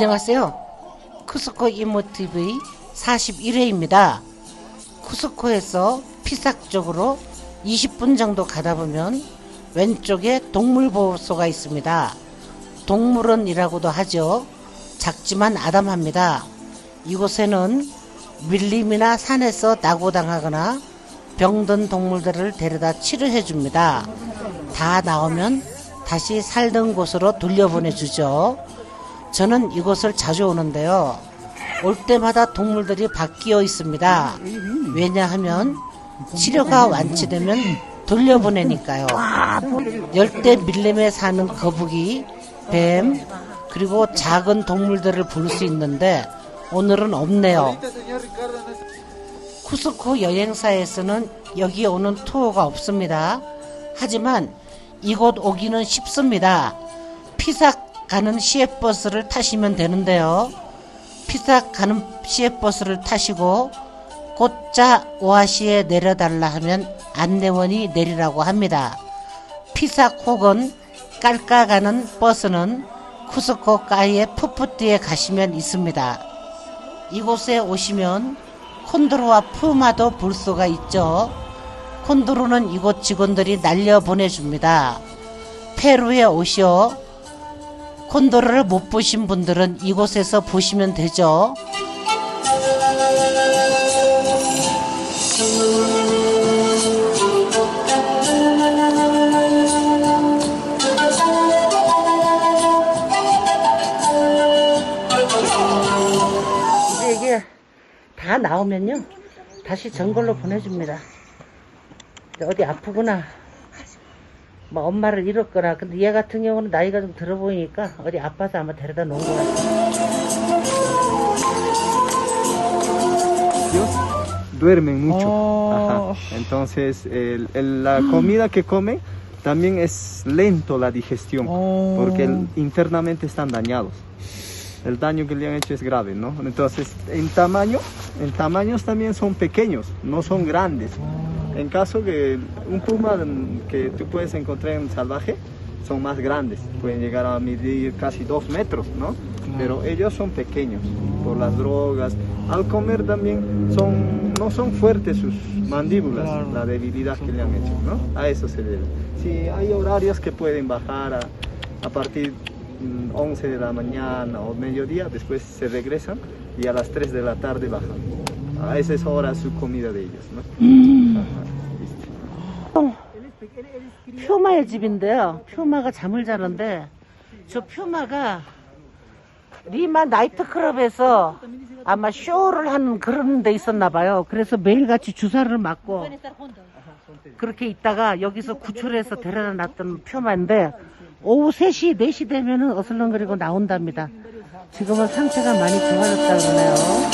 안녕하세요. 쿠스코 이모TV 41회입니다. 쿠스코에서 피삭 쪽으로 20분 정도 가다 보면 왼쪽에 동물보호소가 있습니다. 동물원이라고도 하죠. 작지만 아담합니다. 이곳에는 밀림이나 산에서 낙오당하거나 병든 동물들을 데려다 치료해 줍니다. 다 나오면 다시 살던 곳으로 돌려보내주죠. 저는 이곳을 자주 오는데요. 올 때마다 동물들이 바뀌어 있습니다. 왜냐하면 치료가 완치되면 돌려보내니까요. 열대 밀림에 사는 거북이, 뱀, 그리고 작은 동물들을 볼 수 있는데 오늘은 없네요. 쿠스코 여행사에서는 여기 오는 투어가 없습니다. 하지만 이곳 오기는 쉽습니다. 피삭 가는 시외버스를 타시면 되는데요. 피삭 가는 시외버스를 타시고 곧자 오아시에 내려달라 하면 안내원이 내리라고 합니다. 피삭 혹은 깔까 가는 버스는 쿠스코 가이의 푸푸띠에 가시면 있습니다. 이곳에 오시면 콘도로와 푸마도 볼 수가 있죠. 콘도로는 이곳 직원들이 날려 보내줍니다. 페루에 오시어 콘도로를 못 보신 분들은 이곳에서 보시면 되죠. 이제 이게 다 나오면요. 다시 전걸로 보내줍니다. 어디 아프구나 뭐 엄마를 잃었거나 근데 얘 같은 경우는 나이가 좀 들어 보이니까 어디 아파서 아마 데려다 놓은 것 같아요 ellos duermen mucho. Oh. Ajá. Entonces, el- el- la comida que comen también es lento la digestión, Oh. porque el- internamente están dañados. El daño que le han hecho es grave, ¿no? Entonces, en tamaño, en tamaños también son pequeños, no son grandes. En caso que un puma mm, que tú puedes encontrar en salvaje son más grandes, pueden llegar a medir casi dos metros, ¿no? Pero ellos son pequeños por las drogas. Al comer también son, no son fuertes sus mandíbulas, Claro. la debilidad que le han hecho, ¿no? A eso se debe. Sí, hay horarios que pueden bajar a, a partir mm, 11 de la mañana o mediodía, después se regresan y a las 3 de la tarde bajan. A esa es hora su comida de ellos, ¿no? ¿viste? 퓨마의 집인데요 퓨마가 잠을 자는데 저 퓨마가 리마 나이트클럽에서 아마 쇼를 하는 그런 데 있었나 봐요 그래서 매일같이 주사를 맞고 그렇게 있다가 여기서 구출해서 데려다 놨던 퓨마인데 오후 3시, 4시 되면은 어슬렁거리고 나온답니다. 지금은 상태가 많이 좋아졌다 그러네요.